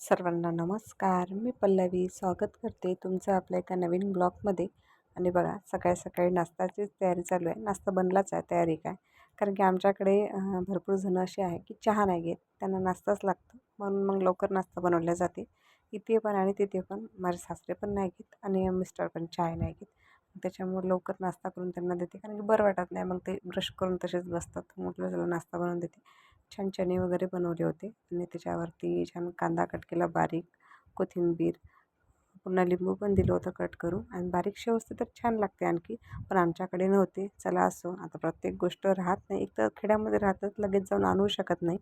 सर्वांना नमस्कार. मी पल्लवी. स्वागत करते तुमचं आपल्या एका नवीन ब्लॉगमध्ये. आणि बघा सकाळी सकाळी नाश्त्याचीच तयारी चालू आहे. नाश्ता बनलाच आहे तयारी काय? कारण की आमच्याकडे भरपूर जणं असे आहे की चहा नाही घेत. त्यांना नाश्ताच लागतो. म्हणून मग लवकर नाश्ता बनवला जाते. इथे पण आणि तिथे पण. माझे सासरे पण नाही घेत आणि मिस्टर पण चहा नाही घेत. त्याच्यामुळे लवकर नाश्ता करून त्यांना देते. कारण की बरं वाटत नाही. मग ते ब्रश करून तसेच बसतात. म्हटलं त्याला नाश्ता बनवून देते. छान चणे वगैरे बनवले होते. आणि त्याच्यावरती छान कांदा कट केला बारीक कोथिंबीर पुन्हा लिंबू पण दिलं होतं कट करून. आणि बारीक शेव असते तर छान लागते आणखी पण आमच्याकडे नव्हते. चला असो आता प्रत्येक गोष्ट राहत नाही. एक तर खेड्यामध्ये राहतात लगेच जाऊन आणू शकत नाही.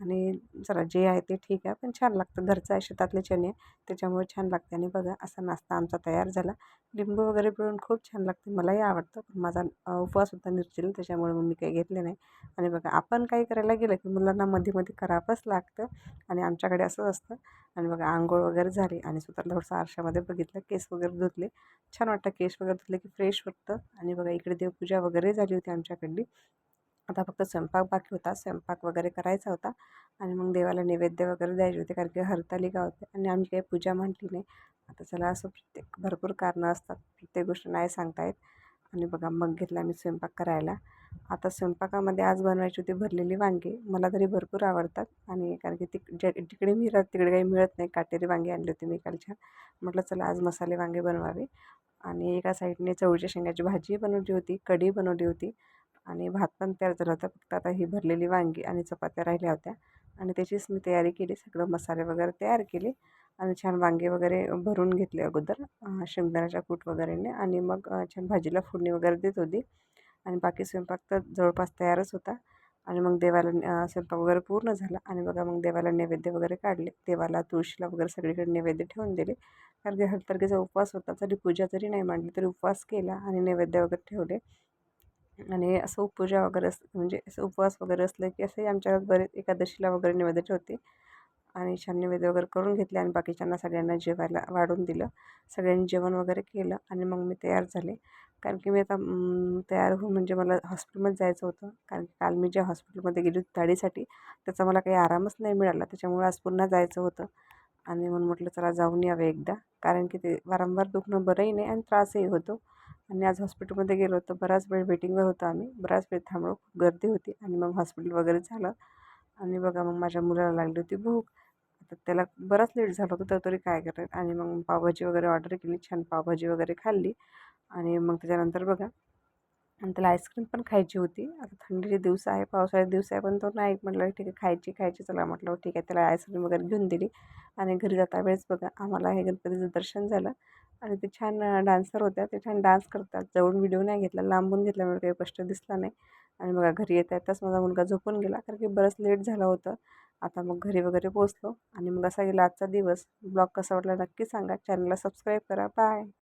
आणि जरा जे आहे ते ठीक आहे पण छान लागतं. घरचं आहे शेतातले चणे त्याच्यामुळे छान लागते. आणि बघा असा नाश्ता आमचा तयार झाला. लिंबू वगैरे पिळून खूप छान लागते. मलाही आवडतं पण माझा उपवाससुद्धा उपवास होता त्याच्यामुळे मग मी काही घेतले नाही. आणि बघा आपण काही करायला गेलं की मुलांना मध्ये मध्ये करावंच लागतं. आणि आमच्याकडे असंच असतं. आणि बघा आंघोळ वगैरे झाली आणि स्वतःला थोडंसं आरशामध्ये बघितलं केस वगैरे धुतले. छान वाटतं केस वगैरे धुतले की फ्रेश वाटतं. आणि बघा इकडे देवपूजा वगैरे झाली होती आमच्याकडली. आता फक्त स्वयंपाक बाकी होता स्वयंपाक वगैरे करायचा होता आणि मग देवाला नैवेद्य वगैरे द्यायचे होते कारण की हरतालिका होते आणि आम्ही काही पूजा म्हटली नाही. आता चला असं प्रत्येक भरपूर कारणं असतात प्रत्येक गोष्ट नाही सांगता येत. आणि बघा मग घेतला मी स्वयंपाक करायला. आता स्वयंपाकामध्ये आज बनवायची होती भरलेली वांगी. मला तरी भरपूर आवडतात आणि कारण की तिक जे जिकडे मी राहत तिकडे काही मिळत नाही. काटेरी वांगी आणली होती मी काल छान म्हटलं चला आज मसाले वांगे बनवावे. आणि एका साईडने चवळीच्या शेंगाची भाजी बनवली होती कढी बनवली होती. आणि भात पण तयार झाला होता. फक्त आता ही भरलेली वांगी आणि चपात्या राहिल्या होत्या. आणि त्याचीच मी तयारी केली. सगळं मसाले वगैरे तयार केले. आणि छान वांगे वगैरे भरून घेतले अगोदर शेंगदाण्याच्या कूट वगैरेने. आणि मग छान भाजीला फोडणी वगैरे देत होती. आणि बाकी स्वयंपाक तर जवळपास तयारच होता. आणि मग देवाला स्वयंपाक वगैरे पूर्ण झाला. आणि बघा मग देवाला नैवेद्य वगैरे काढले. देवाला तुळशीला वगैरे सगळीकडे नैवेद्य ठेवून दिले. कारण की हरतर्गेचा उपवास होता. तरी पूजा जरी नाही मांडली तरी उपवास केला आणि नैवेद्य वगैरे ठेवले. आणि असं उपजा वगैरे अस म्हणजे असं उपवास वगैरे असलं की असंही आमच्या बरे बरेच एकादशीला वगैरे नैवेद्य ठेवते आणि छान नैवेद्य वगैरे करून घेतले आणि बाकीच्यांना सगळ्यांना जेवायला वाढून दिलं. सगळ्यांनी जेवण वगैरे केलं आणि मग मी तयार झाले. कारण की मी आता तयार होऊन म्हणजे मला हॉस्पिटलमध्ये जायचं होतं. कारण की काल मी ज्या हॉस्पिटलमध्ये गेली होती दाढीसाठी त्याचा मला काही आरामच नाही मिळाला. त्याच्यामुळे आज पुन्हा जायचं होतं. आणि म्हणून म्हटलं चला जाऊन यावं एकदा. कारण की ते वारंवार दुखणं बरंही नाही आणि त्रासही होतो. आणि आज हॉस्पिटलमध्ये गेलो होतो. बराच वेळ वेटिंगवर होतो आम्ही. बराच वेळ थांबलो. खूप गर्दी होती आणि मग हॉस्पिटल वगैरे झालं. आणि बघा मग माझ्या मुलाला लागली होती भूक. आता त्याला बराच लेट झालं होतं तर तरी काय करेल आणि मग पावभाजी वगैरे ऑर्डर केली. छान पावभाजी वगैरे खाल्ली. आणि मग त्याच्यानंतर बघा आणि त्याला आईस्क्रीम पण खायची होती. आता थंडीचे दिवस आहे पावसाळ्याचे दिवस आहे पण तो नाही म्हटलं ठीक आहे खायची खायची. चला म्हटलं ठीक आहे. त्याला आईस्क्रीम वगैरे घेऊन दिली. आणि घरी जाता वेळेस बघा आम्हाला हे गणपतीचं दर्शन झालं. आणि ते छान डान्सर होत्या. ते छान डान्स करतात. जवळून व्हिडिओ नाही घेतला लांबून घेतल्यामुळे काही स्पष्ट दिसला नाही. आणि बघा घरी येता येताच माझा मुलगा झोपून गेला. कारण की बरंच लेट झालं होतं. आता मग घरी वगैरे पोचलो आणि मग असा गेला आजचा दिवस. ब्लॉग कसा वाटला नक्की सांगा. चॅनलला सबस्क्राईब करा. बाय!